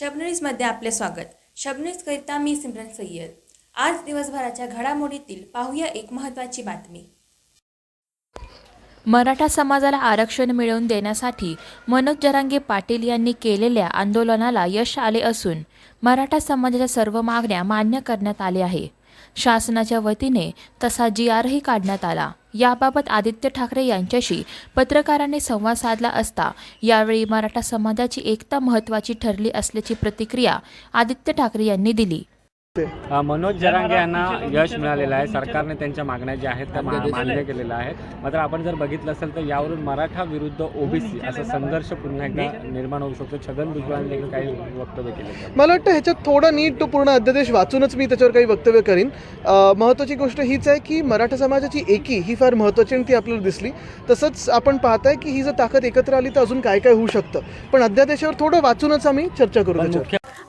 शबनीजमध्ये आपले स्वागत. शबनीजकरिता मी सिमरन सय्यद. आज दिवसभराच्या घडामोडीतील पाहूया एक महत्त्वाची बातमी. मराठा समाजाला आरक्षण मिळवून देण्यासाठी मनोज जरांगे पाटील यांनी केलेल्या आंदोलनाला यश आले असून मराठा समाजाच्या सर्व मागण्या मान्य करण्यात आल्या आहे शासनाच्या वतीने तसा जी आरही काढण्यात आला. याबाबत आदित्य ठाकरे यांच्याशी पत्रकारांनी संवाद साधला असता यावेळी मराठा समाजाची एकता महत्त्वाची ठरली असल्याची प्रतिक्रिया आदित्य ठाकरे यांनी दिली. मनोज जरांगे यांना यश मिळालेलं आहे. सरकारने त्यांच्या मागण्या ज्या आहेत त्या मान्य केलेल्या आहेत. मात्र आपण जर बघितलं असेल तर यावरून मराठा विरुद्ध ओबीसी असा संघर्ष पुन्हा एकदा निर्माण होऊ शकतो. छगन भुजबळांनी देखील काही वक्तव्य केले मला वाटतं ह्याच्यात थोडं नीट तो पूर्ण अध्यादेश वाचूनच मी त्याच्यावर काही वक्तव्य करीन. अं, महत्त्वाची गोष्ट हीच आहे की मराठा समाजाची एकी ही फार महत्त्वाची आणि ती आपल्याला दिसली. तसंच आपण पाहताय की ही जर ताकद एकत्र आली तर अजून काय काय होऊ शकतं. पण अध्यादेशावर थोडं वाचूनच आम्ही चर्चा करू